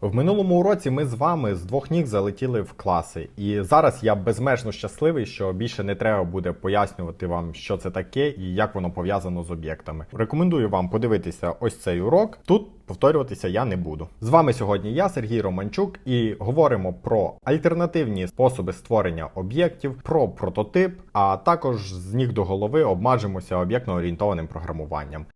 В минулому уроці ми з вами з двох ніг залетіли в класи, і зараз я безмежно щасливий, що більше не треба буде пояснювати вам, що це таке і як воно пов'язано з об'єктами. Рекомендую вам подивитися ось цей урок. Тут повторюватися я не буду. З вами сьогодні я, Сергій Романчук, і говоримо про альтернативні способи створення об'єктів, про прототип, а також з ніг до голови обмежимося об'єктно-орієнтованим програмуванням.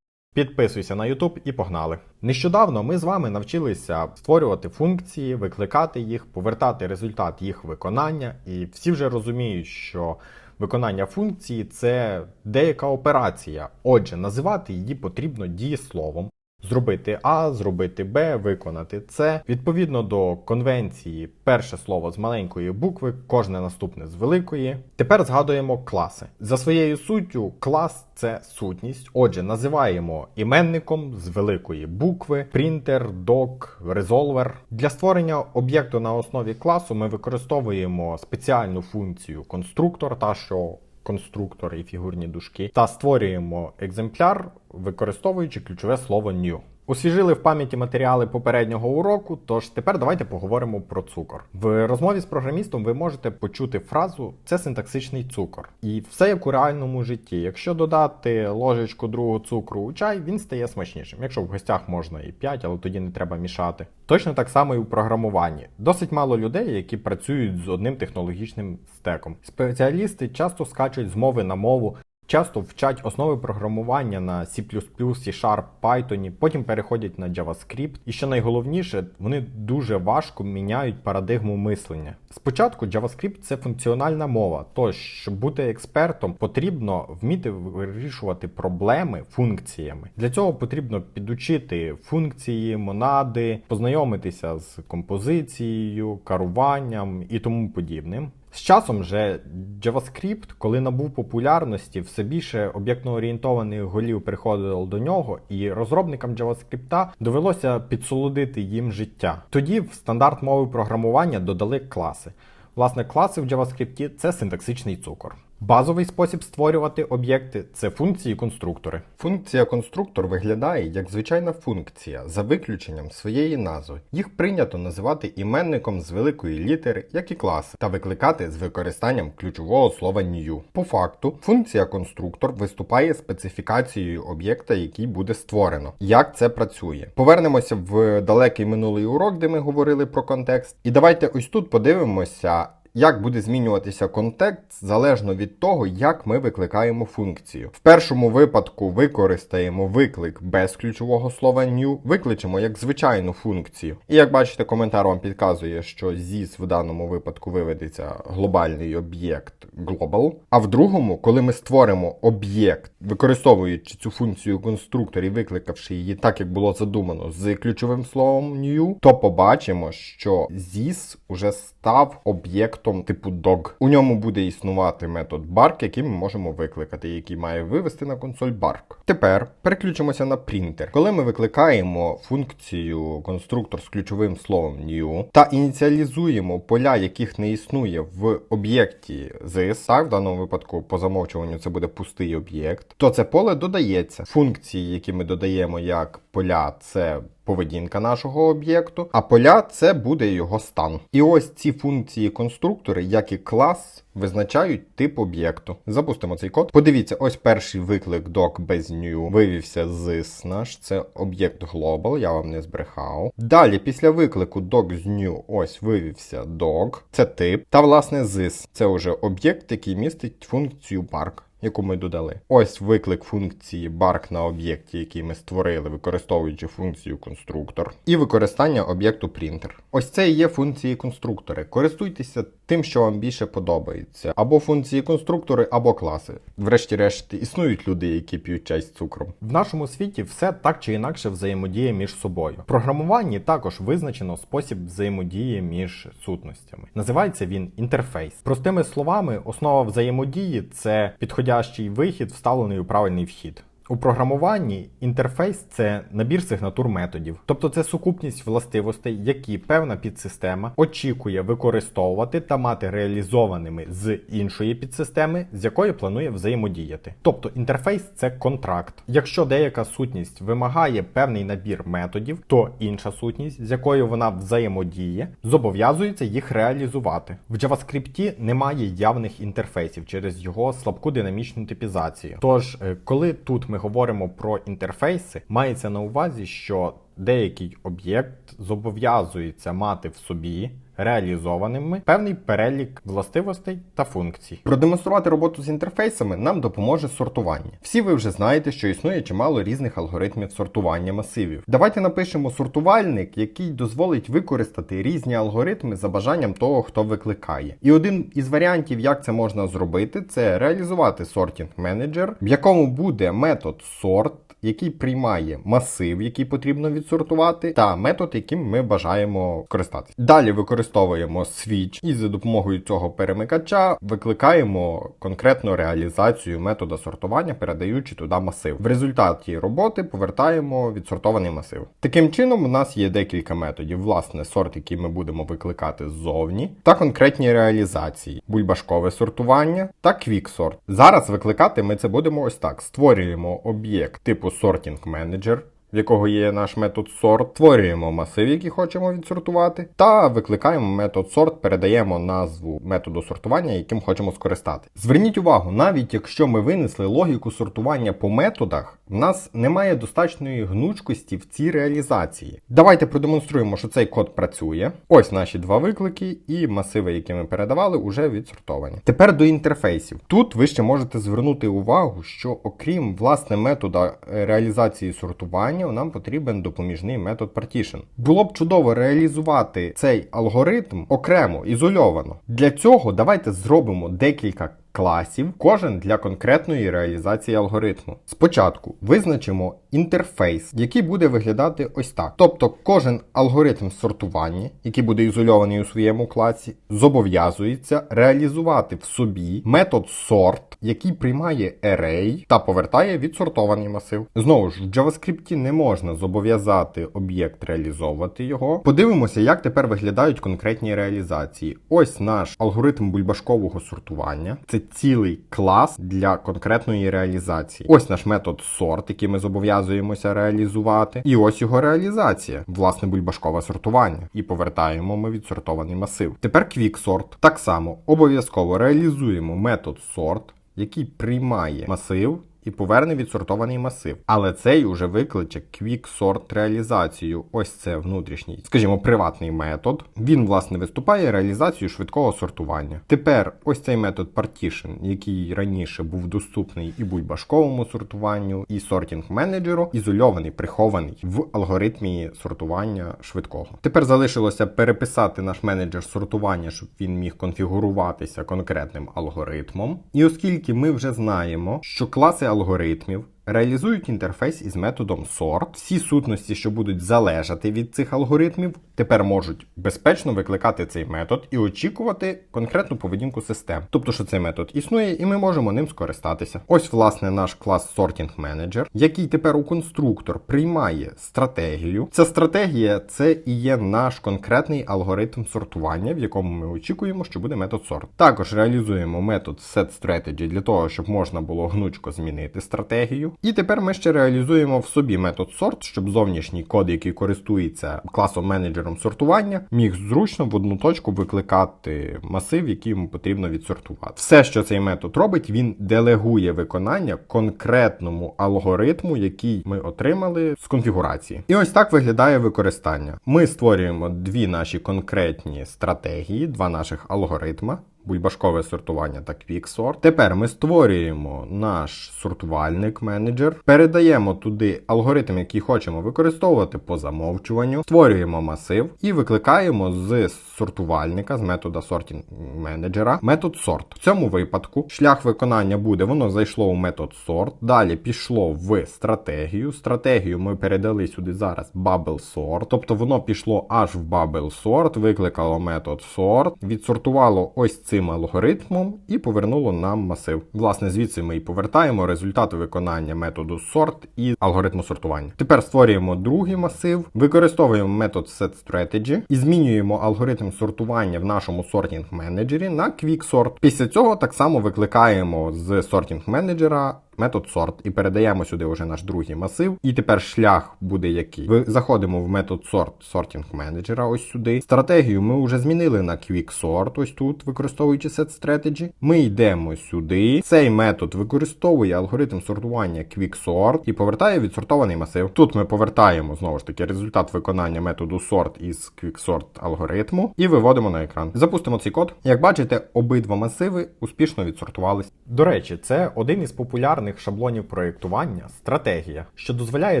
Підписуйся на YouTube і погнали. Нещодавно ми з вами навчилися створювати функції, викликати їх, повертати результат їх виконання, і всі вже розуміють, що виконання функції це деяка операція. Отже, називати її потрібно дієсловом. Зробити А, зробити Б, виконати С. Відповідно до конвенції, перше слово з маленької букви, кожне наступне з великої. Тепер згадуємо класи. За своєю суттю, клас це сутність. Отже, називаємо іменником з великої букви, принтер, док, резолвер. Для створення об'єкту на основі класу ми використовуємо спеціальну функцію конструктор, та що конструктор і фігурні дужки, та створюємо екземпляр, використовуючи ключове слово new. Освіжили в пам'яті матеріали попереднього уроку, тож тепер давайте поговоримо про цукор. В розмові з програмістом ви можете почути фразу це синтаксичний цукор. І все як у реальному житті. Якщо додати ложечку другу цукру у чай, він стає смачнішим. Якщо в гостях можна і 5, але тоді не треба мішати. Точно так само і у програмуванні. Досить мало людей, які працюють з одним технологічним стеком. Спеціалісти часто скачуть з мови на мову. Часто вчать основи програмування на C++, C-Sharp, Python, потім переходять на JavaScript. І що найголовніше, вони дуже важко міняють парадигму мислення. Спочатку JavaScript це функціональна мова, тож, щоб бути експертом, потрібно вміти вирішувати проблеми функціями. Для цього потрібно підучити функції, монади, познайомитися з композицією, керуванням і тому подібним. З часом же JavaScript, коли набув популярності, все більше об'єктно-орієнтованих голів приходило до нього, і розробникам JavaScript довелося підсолодити їм життя. Тоді в стандарт мови програмування додали класи. Власне, класи в JavaScript це синтаксичний цукор. Базовий спосіб створювати об'єкти це функції конструктори. Функція конструктор виглядає як звичайна функція за виключенням своєї назви. Їх прийнято називати іменником з великої літери, як і класи, та викликати з використанням ключового слова new. По факту, функція конструктор виступає специфікацією об'єкта, який буде створено. Як це працює? Повернемося в далекий минулий урок, де ми говорили про контекст. І давайте ось тут подивимося. Як буде змінюватися контекст залежно від того, як ми викликаємо функцію. В першому випадку використаємо виклик без ключового слова new, викличемо як звичайну функцію. І як бачите, коментар вам підказує, що ZIS в даному випадку виведеться глобальний об'єкт global. А в другому, коли ми створимо об'єкт, використовуючи цю функцію конструктор і викликавши її так, як було задумано з ключовим словом new, то побачимо, що ZIS уже став об'єктом типу dog. У ньому буде існувати метод bark, який ми можемо викликати, який має вивести на консоль bark. Тепер переключимося на принтер. Коли ми викликаємо функцію конструктор з ключовим словом new та ініціалізуємо поля, яких не існує в об'єкті ZSA, в даному випадку по замовчуванню це буде пустий об'єкт, то це поле додається. Функції, які ми додаємо як поля, це поведінка нашого об'єкту, а поля це буде його стан. І ось ці функції конструктори, як і клас, визначають тип об'єкту. Запустимо цей код. Подивіться, ось перший виклик doc без new вивівся з наш. Це об'єкт global, я вам не збрехав. Далі, після виклику doc з new, ось вивівся doc, це тип. Та власне this це вже об'єкт, який містить функцію park яку ми додали. Ось виклик функції bark на об'єкті, який ми створили, використовуючи функцію конструктор, і використання об'єкту printer. Ось це і є функції конструктори. Користуйтеся тим, що вам більше подобається. Або функції конструктори, або класи. Врешті-решт, існують люди, які п'ють чай з цукром. В нашому світі все так чи інакше взаємодіє між собою. В програмуванні також визначено спосіб взаємодії між сутностями. Називається він інтерфейс. Простими словами, основа взаємодії це підходящий вихід, вставлений у правильний вхід. У програмуванні інтерфейс це набір сигнатур методів, тобто це сукупність властивостей, які певна підсистема очікує використовувати та мати реалізованими з іншої підсистеми, з якою планує взаємодіяти. Тобто інтерфейс це контракт. Якщо деяка сутність вимагає певний набір методів, то інша сутність, з якою вона взаємодіє, зобов'язується їх реалізувати. В JavaScript немає явних інтерфейсів через його слабку динамічну типізацію. Тож, е, коли тут ми говоримо про інтерфейси, мається на увазі, що деякий об'єкт зобов'язується мати в собі реалізованими певний перелік властивостей та функцій. Продемонструвати роботу з інтерфейсами нам допоможе сортування. Всі ви вже знаєте, що існує чимало різних алгоритмів сортування масивів. Давайте напишемо сортувальник, який дозволить використати різні алгоритми за бажанням того, хто викликає. І один із варіантів, як це можна зробити, це реалізувати сортінг менеджер, в якому буде метод sort, який приймає масив, який потрібно відсортувати, та метод, яким ми бажаємо користатися. Далі використовуємо switch і за допомогою цього перемикача викликаємо конкретну реалізацію метода сортування, передаючи туди масив. В результаті роботи повертаємо відсортований масив. Таким чином, у нас є декілька методів: власне, сорт, який ми будемо викликати ззовні, та конкретні реалізації: бульбашкове сортування та квіксорт. Зараз викликати ми це будемо ось так: створюємо об'єкт типу сортинг менеджер в якого є наш метод sort, створюємо масив, який хочемо відсортувати, та викликаємо метод sort, передаємо назву методу сортування, яким хочемо скористати. Зверніть увагу, навіть якщо ми винесли логіку сортування по методах, в нас немає достатньої гнучкості в цій реалізації. Давайте продемонструємо, що цей код працює. Ось наші два виклики, і масиви, які ми передавали, вже відсортовані. Тепер до інтерфейсів. Тут ви ще можете звернути увагу, що окрім власне метода е, реалізації сортування, нам потрібен допоміжний метод partition. Було б чудово реалізувати цей алгоритм окремо, ізольовано. Для цього давайте зробимо декілька класів, кожен для конкретної реалізації алгоритму. Спочатку визначимо інтерфейс, який буде виглядати ось так. Тобто кожен алгоритм сортування, який буде ізольований у своєму класі, зобов'язується реалізувати в собі метод sort, який приймає array та повертає відсортований масив. Знову ж, в JavaScript не можна зобов'язати об'єкт реалізовувати його. Подивимося, як тепер виглядають конкретні реалізації. Ось наш алгоритм бульбашкового сортування. Це цілий клас для конкретної реалізації. Ось наш метод sort, який ми зобов'язуємося реалізувати. І ось його реалізація, власне, бульбашкове сортування. І повертаємо ми відсортований масив. Тепер квіксорт. Так само обов'язково реалізуємо метод сорт, який приймає масив. І поверне відсортований масив. Але цей уже викличе quicksort реалізацію. Ось це внутрішній, скажімо, приватний метод. Він, власне, виступає реалізацією швидкого сортування. Tепер ось цей метод partition, який раніше був доступний і бульбашковому сортуванню, і сортінг менеджеру, ізольований, прихований в алгоритмі сортування швидкого. Тепер залишилося переписати наш менеджер сортування, щоб він міг конфігуруватися конкретним алгоритмом. І оскільки ми вже знаємо, що класи алгоритмів реалізують інтерфейс із методом sort. Всі сутності, що будуть залежати від цих алгоритмів, тепер можуть безпечно викликати цей метод і очікувати конкретну поведінку систем. Тобто, що цей метод існує, і ми можемо ним скористатися. Ось, власне, наш клас Sorting Manager, який тепер у конструктор приймає стратегію. Ця стратегія це і є наш конкретний алгоритм сортування, в якому ми очікуємо, що буде метод sort. Також реалізуємо метод setStrategy для того, щоб можна було гнучко змінити стратегію. І тепер ми ще реалізуємо в собі метод sort, щоб зовнішній код, який користується класом менеджером сортування, міг зручно в одну точку викликати масив, який йому потрібно відсортувати. Все, що цей метод робить, він делегує виконання конкретному алгоритму, який ми отримали з конфігурації. І ось так виглядає використання. Ми створюємо дві наші конкретні стратегії, два наших алгоритма бульбашкове сортування та QuickSort. Тепер ми створюємо наш сортувальник менеджер, передаємо туди алгоритм, який хочемо використовувати по замовчуванню, створюємо масив і викликаємо з сортувальника, з метода sorting менеджера, метод sort. В цьому випадку шлях виконання буде, воно зайшло у метод sort, далі пішло в стратегію. Стратегію ми передали сюди зараз bubble sort, тобто воно пішло аж в bubble sort, викликало метод sort, відсортувало ось цей цим алгоритмом і повернуло нам масив. Власне, звідси ми і повертаємо результати виконання методу sort і алгоритму сортування. Тепер створюємо другий масив, використовуємо метод setStrategy і змінюємо алгоритм сортування в нашому сортінг менеджері на QuickSort. Після цього так само викликаємо з сортінг менеджера метод sort і передаємо сюди вже наш другий масив. І тепер шлях буде який. Ви заходимо в метод sort сортінг менеджера ось сюди. Стратегію ми вже змінили на quick sort, ось тут, використовуючи set strategy. Ми йдемо сюди. Цей метод використовує алгоритм сортування quick sort і повертає відсортований масив. Тут ми повертаємо знову ж таки результат виконання методу sort із quick sort алгоритму і виводимо на екран. Запустимо цей код. Як бачите, обидва масиви успішно відсортувались. До речі, це один із популярних шаблонів проєктування стратегія, що дозволяє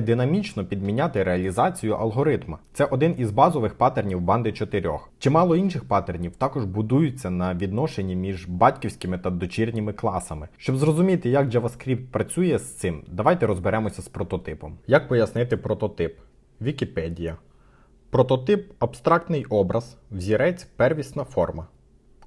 динамічно підміняти реалізацію алгоритма. Це один із базових паттернів банди чотирьох. Чимало інших паттернів також будуються на відношенні між батьківськими та дочірніми класами. Щоб зрозуміти, як JavaScript працює з цим, давайте розберемося з прототипом. Як пояснити прототип? Вікіпедія. Прототип абстрактний образ, взірець, первісна форма.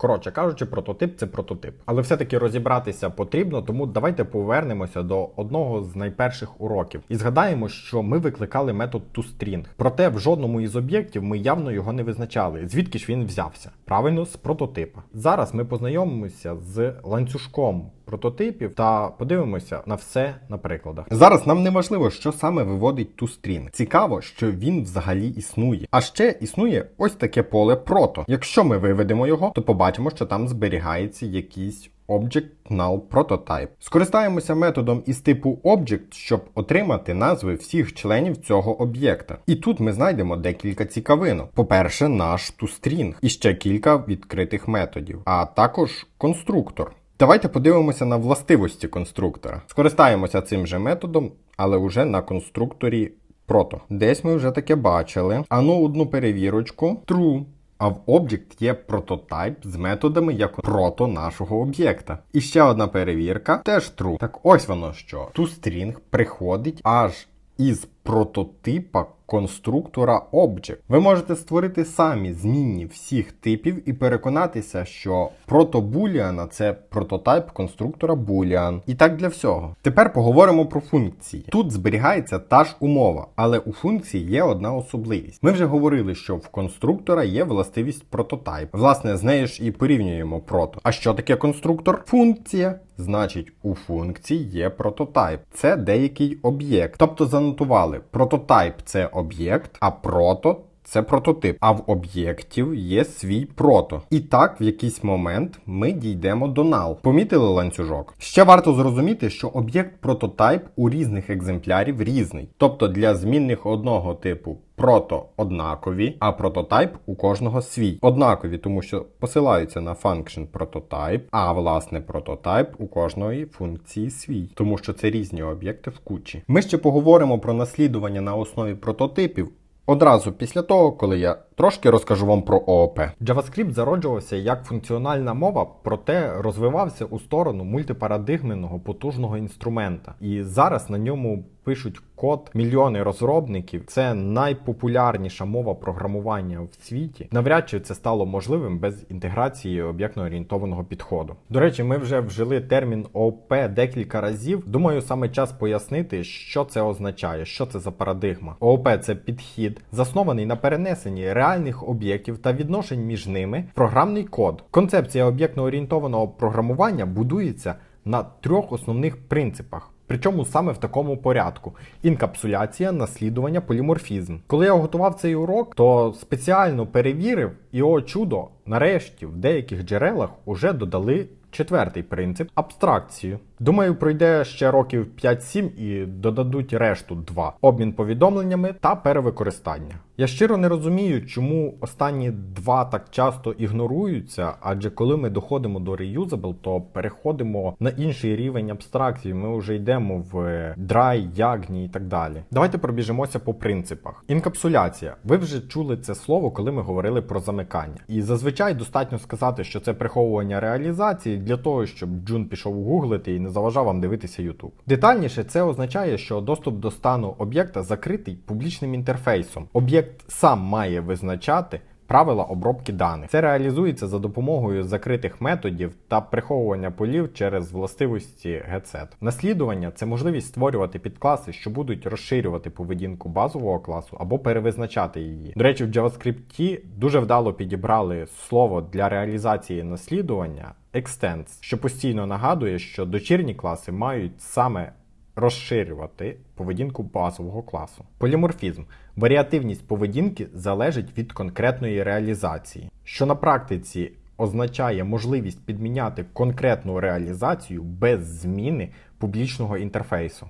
Коротше кажучи, прототип це прототип. Але все-таки розібратися потрібно, тому давайте повернемося до одного з найперших уроків і згадаємо, що ми викликали метод toString. Проте в жодному із об'єктів ми явно його не визначали. Звідки ж він взявся? Правильно, з прототипа. Зараз ми познайомимося з ланцюжком прототипів та подивимося на все на прикладах. Зараз нам не важливо, що саме виводить toString. Цікаво, що він взагалі існує. А ще існує ось таке поле прото. Якщо ми виведемо його, то побачимо, що там зберігається якийсь Object Null Prototype. Скористаємося методом із типу Object, щоб отримати назви всіх членів цього об'єкта. І тут ми знайдемо декілька цікавинок. По-перше, наш toString і ще кілька відкритих методів, а також конструктор. Давайте подивимося на властивості конструктора. Скористаємося цим же методом, але вже на конструкторі прото. Десь ми вже таке бачили. Ану, одну перевірочку. True. А в Object є прототайп з методами як прото нашого об'єкта. І ще одна перевірка, теж true. Так ось воно що. ToString приходить аж із прототипа конструктора Object. Ви можете створити самі змінні всіх типів і переконатися, що прото Boolean – це прототайп конструктора Boolean. І так для всього. Тепер поговоримо про функції. Тут зберігається та ж умова, але у функції є одна особливість. Ми вже говорили, що в конструктора є властивість прототайп. Власне, з нею ж і порівнюємо прото. А що таке конструктор? Функція. Значить, у функції є прототайп. Це деякий об'єкт. Тобто занотували, прототайп це об'єкт, а прото це прототип. А в об'єктів є свій прото. І так, в якийсь момент ми дійдемо до null. Помітили ланцюжок? Ще варто зрозуміти, що об'єкт прототайп у різних екземплярів різний. Тобто для змінних одного типу прото однакові, а прототайп у кожного свій. Однакові, тому що посилаються на function prototype, а власне прототайп у кожної функції свій, тому що це різні об'єкти в кучі. Ми ще поговоримо про наслідування на основі прототипів. Одразу після того, коли я трошки розкажу вам про ООП. JavaScript зароджувався як функціональна мова, проте розвивався у сторону мультипарадигменного потужного інструмента. І зараз на ньому пишуть код мільйони розробників. Це найпопулярніша мова програмування в світі. Навряд чи це стало можливим без інтеграції об'єктно-орієнтованого підходу. До речі, ми вже вжили термін ООП декілька разів. Думаю, саме час пояснити, що це означає, що це за парадигма. ООП це підхід, заснований на перенесенні реальних об'єктів та відношень між ними в програмний код. Концепція об'єктно-орієнтованого програмування будується на трьох основних принципах. Причому саме в такому порядку: інкапсуляція, наслідування, поліморфізм. Коли я готував цей урок, то спеціально перевірив, і о чудо, нарешті в деяких джерелах уже додали четвертий принцип абстракцію. Думаю, пройде ще років 5-7 і додадуть решту 2 обмін повідомленнями та перевикористання. Я щиро не розумію, чому останні два так часто ігноруються, адже коли ми доходимо до reusable, то переходимо на інший рівень абстракції. Ми вже йдемо в dry, ягні і так далі. Давайте пробіжимося по принципах. Інкапсуляція. Ви вже чули це слово, коли ми говорили про замикання. І зазвичай достатньо сказати, що це приховування реалізації для того, щоб Джун пішов гуглити і не заважав вам дивитися YouTube. Детальніше це означає, що доступ до стану об'єкта закритий публічним інтерфейсом. Об'єкт сам має визначати. Правила обробки даних. Це реалізується за допомогою закритих методів та приховування полів через властивості GetSet. Наслідування це можливість створювати підкласи, що будуть розширювати поведінку базового класу або перевизначати її. До речі, в JavaScript дуже вдало підібрали слово для реалізації наслідування extends, що постійно нагадує, що дочірні класи мають саме розширювати поведінку базового класу. Поліморфізм варіативність поведінки залежить від конкретної реалізації, що на практиці означає можливість підміняти конкретну реалізацію без зміни публічного інтерфейсу.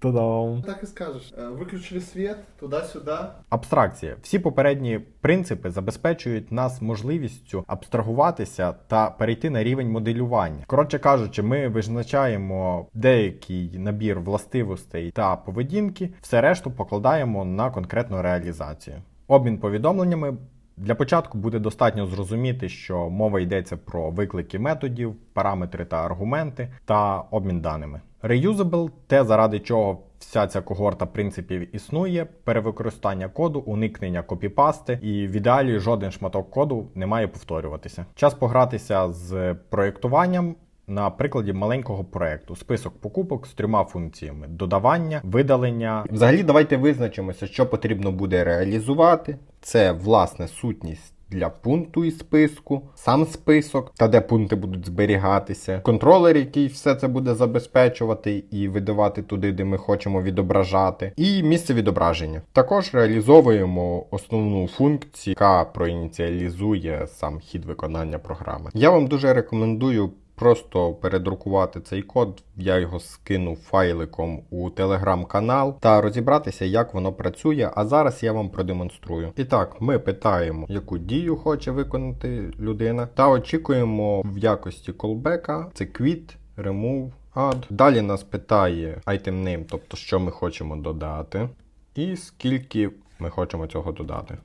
Та-дам! Так и скажешь. Э, Выключили свет, туда-сюда. Абстракція. Всі попередні принципи забезпечують нас можливістю абстрагуватися та перейти на рівень моделювання. Коротше кажучи, ми визначаємо деякий набір властивостей та поведінки, все решту покладаємо на конкретну реалізацію. Обмін повідомленнями. Для початку буде достатньо зрозуміти, що мова йдеться про виклики методів, параметри та аргументи та обмін даними. Reusable – те, заради чого вся ця когорта принципів існує, перевикористання коду, уникнення копіпасти, і в ідеалі жоден шматок коду не має повторюватися. Час погратися з проєктуванням. На прикладі маленького проекту список покупок з трьома функціями: додавання, видалення Взагалі, давайте визначимося, що потрібно буде реалізувати. Це власне сутність для пункту і списку, сам список та де пункти будуть зберігатися, контролер, який все це буде забезпечувати і видавати туди, де ми хочемо відображати, і місце відображення. Також реалізовуємо основну функцію, яка проініціалізує сам хід виконання програми. Я вам дуже рекомендую. Просто передрукувати цей код, я його скину файликом у телеграм-канал та розібратися, як воно працює. А зараз я вам продемонструю. І так, ми питаємо, яку дію хоче виконати людина, та очікуємо в якості callback це quit, remove, add. Далі нас питає item name, тобто що ми хочемо додати, і скільки ми хочемо цього додати.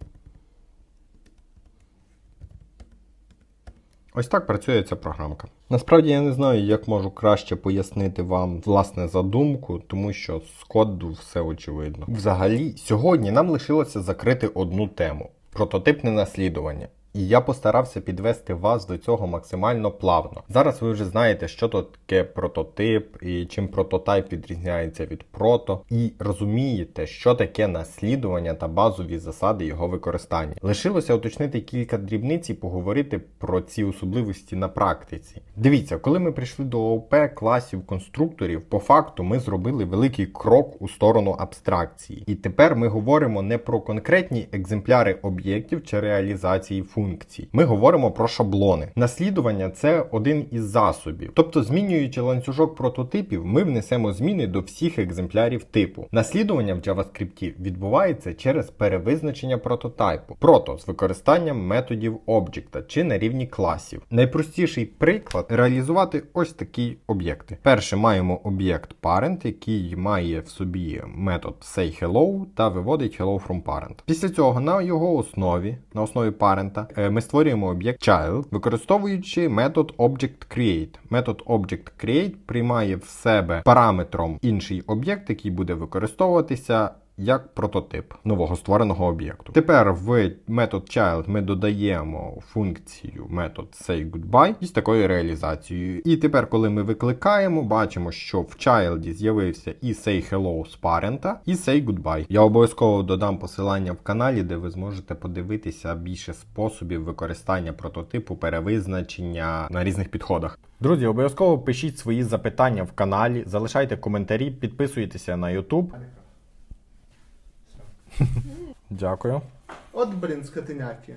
Ось так працює ця програмка. Насправді я не знаю, як можу краще пояснити вам власне задумку, тому що з коду все очевидно. Взагалі, сьогодні нам лишилося закрити одну тему прототипне наслідування. І я постарався підвести вас до цього максимально плавно. Зараз ви вже знаєте, що таке прототип і чим прототайп відрізняється від прото, і розумієте, що таке наслідування та базові засади його використання. Лишилося уточнити кілька дрібниць і поговорити про ці особливості на практиці. Дивіться, коли ми прийшли до ООП класів конструкторів, по факту ми зробили великий крок у сторону абстракції. І тепер ми говоримо не про конкретні екземпляри об'єктів чи реалізації функцій. Ми говоримо про шаблони. Наслідування це один із засобів. Тобто, змінюючи ланцюжок прототипів, ми внесемо зміни до всіх екземплярів типу. Наслідування в JavaScript відбувається через перевизначення прототипу, прото з використанням методів об'єкта чи на рівні класів. Найпростіший приклад реалізувати ось такі об'єкти. Перше маємо об'єкт parent, який має в собі метод sayHello та виводить hello from parent. Після цього на його основі, на основі е, ми створюємо об'єкт child, використовуючи метод object_create. Метод object_create приймає в себе параметром інший об'єкт, який буде використовуватися як прототип нового створеного об'єкту. Тепер в метод child ми додаємо функцію метод sayGoodbye із такою реалізацією. І тепер, коли ми викликаємо, бачимо, що в child з'явився і sayHello з парента, і sayGoodbye. Я обов'язково додам посилання в каналі, де ви зможете подивитися більше способів використання прототипу, перевизначення на різних підходах. Друзі, обов'язково пишіть свої запитання в каналі, залишайте коментарі, підписуйтеся на YouTube. Дякую. От, блін, скотыняки.